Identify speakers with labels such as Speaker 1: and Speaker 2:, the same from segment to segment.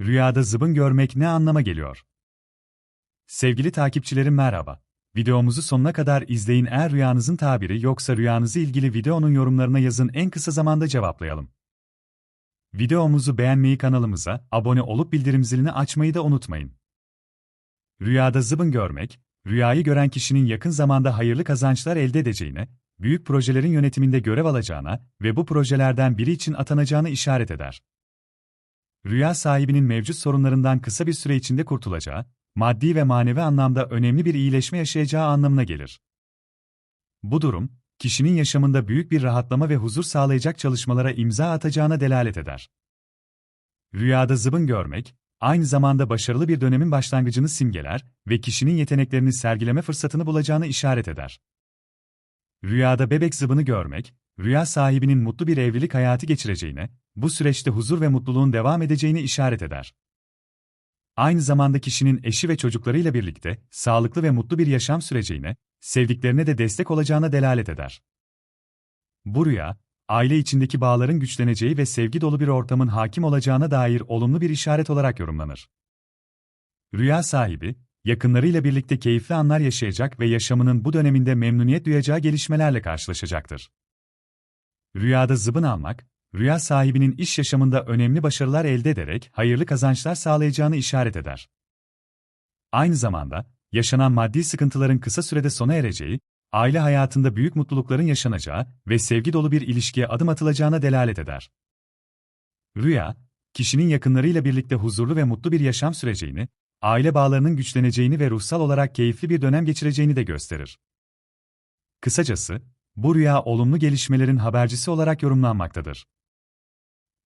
Speaker 1: Rüyada zıbın görmek ne anlama geliyor? Sevgili takipçilerim merhaba. Videomuzu sonuna kadar izleyin eğer rüyanızın tabiri yoksa rüyanızı ilgili videonun yorumlarına yazın en kısa zamanda cevaplayalım. Videomuzu beğenmeyi kanalımıza, abone olup bildirim zilini açmayı da unutmayın. Rüyada zıbın görmek, rüyayı gören kişinin yakın zamanda hayırlı kazançlar elde edeceğine, büyük projelerin yönetiminde görev alacağına ve bu projelerden biri için atanacağını işaret eder. Rüya sahibinin mevcut sorunlarından kısa bir süre içinde kurtulacağı, maddi ve manevi anlamda önemli bir iyileşme yaşayacağı anlamına gelir. Bu durum, kişinin yaşamında büyük bir rahatlama ve huzur sağlayacak çalışmalara imza atacağına delalet eder. Rüyada zıbın görmek, aynı zamanda başarılı bir dönemin başlangıcını simgeler ve kişinin yeteneklerini sergileme fırsatını bulacağını işaret eder. Rüyada bebek zıbını görmek, rüya sahibinin mutlu bir evlilik hayatı geçireceğine, bu süreçte huzur ve mutluluğun devam edeceğini işaret eder. Aynı zamanda kişinin eşi ve çocuklarıyla birlikte sağlıklı ve mutlu bir yaşam süreceğine, sevdiklerine de destek olacağına delalet eder. Bu rüya, aile içindeki bağların güçleneceği ve sevgi dolu bir ortamın hakim olacağına dair olumlu bir işaret olarak yorumlanır. Rüya sahibi, yakınlarıyla birlikte keyifli anlar yaşayacak ve yaşamının bu döneminde memnuniyet duyacağı gelişmelerle karşılaşacaktır. Rüyada zıbın almak, rüya sahibinin iş yaşamında önemli başarılar elde ederek hayırlı kazançlar sağlayacağını işaret eder. Aynı zamanda, yaşanan maddi sıkıntıların kısa sürede sona ereceği, aile hayatında büyük mutlulukların yaşanacağı ve sevgi dolu bir ilişkiye adım atılacağına delalet eder. Rüya, kişinin yakınlarıyla birlikte huzurlu ve mutlu bir yaşam süreceğini, aile bağlarının güçleneceğini ve ruhsal olarak keyifli bir dönem geçireceğini de gösterir. Kısacası, bu rüya olumlu gelişmelerin habercisi olarak yorumlanmaktadır.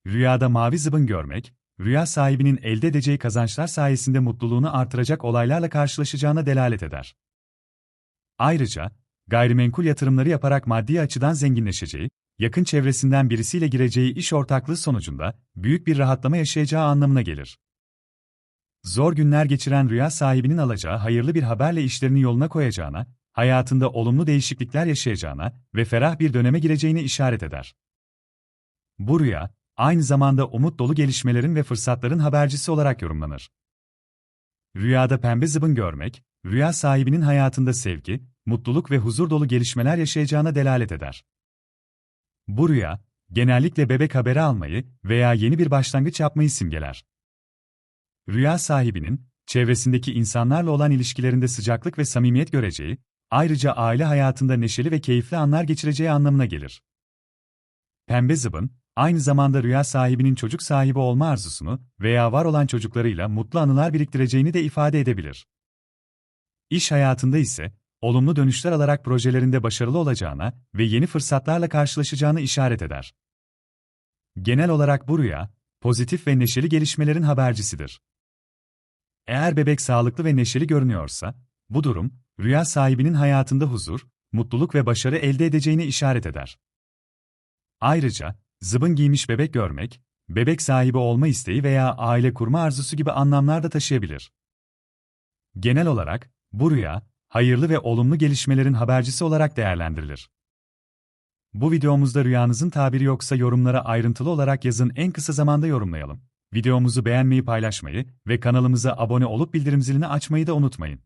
Speaker 1: Rüyada mavi zıbın görmek, rüya sahibinin elde edeceği kazançlar sayesinde mutluluğunu artıracak olaylarla karşılaşacağına delalet eder. Ayrıca, gayrimenkul yatırımları yaparak maddi açıdan zenginleşeceği, yakın çevresinden birisiyle gireceği iş ortaklığı sonucunda büyük bir rahatlama yaşayacağı anlamına gelir. Zor günler geçiren rüya sahibinin alacağı hayırlı bir haberle işlerini yoluna koyacağına, hayatında olumlu değişiklikler yaşayacağına ve ferah bir döneme gireceğini işaret eder. Bu rüya, aynı zamanda umut dolu gelişmelerin ve fırsatların habercisi olarak yorumlanır. Rüyada pembe zıbın görmek, rüya sahibinin hayatında sevgi, mutluluk ve huzur dolu gelişmeler yaşayacağına delalet eder. Bu rüya, genellikle bebek haberi almayı veya yeni bir başlangıç yapmayı simgeler. Rüya sahibinin, çevresindeki insanlarla olan ilişkilerinde sıcaklık ve samimiyet göreceği, ayrıca aile hayatında neşeli ve keyifli anlar geçireceği anlamına gelir. Pembe zıbın, aynı zamanda rüya sahibinin çocuk sahibi olma arzusunu veya var olan çocuklarıyla mutlu anılar biriktireceğini de ifade edebilir. İş hayatında ise, olumlu dönüşler alarak projelerinde başarılı olacağına ve yeni fırsatlarla karşılaşacağını işaret eder. Genel olarak bu rüya, pozitif ve neşeli gelişmelerin habercisidir. Eğer bebek sağlıklı ve neşeli görünüyorsa, bu durum, rüya sahibinin hayatında huzur, mutluluk ve başarı elde edeceğini işaret eder. Ayrıca, zıbın giymiş bebek görmek, bebek sahibi olma isteği veya aile kurma arzusu gibi anlamlar da taşıyabilir. Genel olarak, bu rüya, hayırlı ve olumlu gelişmelerin habercisi olarak değerlendirilir. Bu videomuzda rüyanızın tabiri yoksa yorumlara ayrıntılı olarak yazın en kısa zamanda yorumlayalım. Videomuzu beğenmeyi paylaşmayı ve kanalımıza abone olup bildirim zilini açmayı da unutmayın.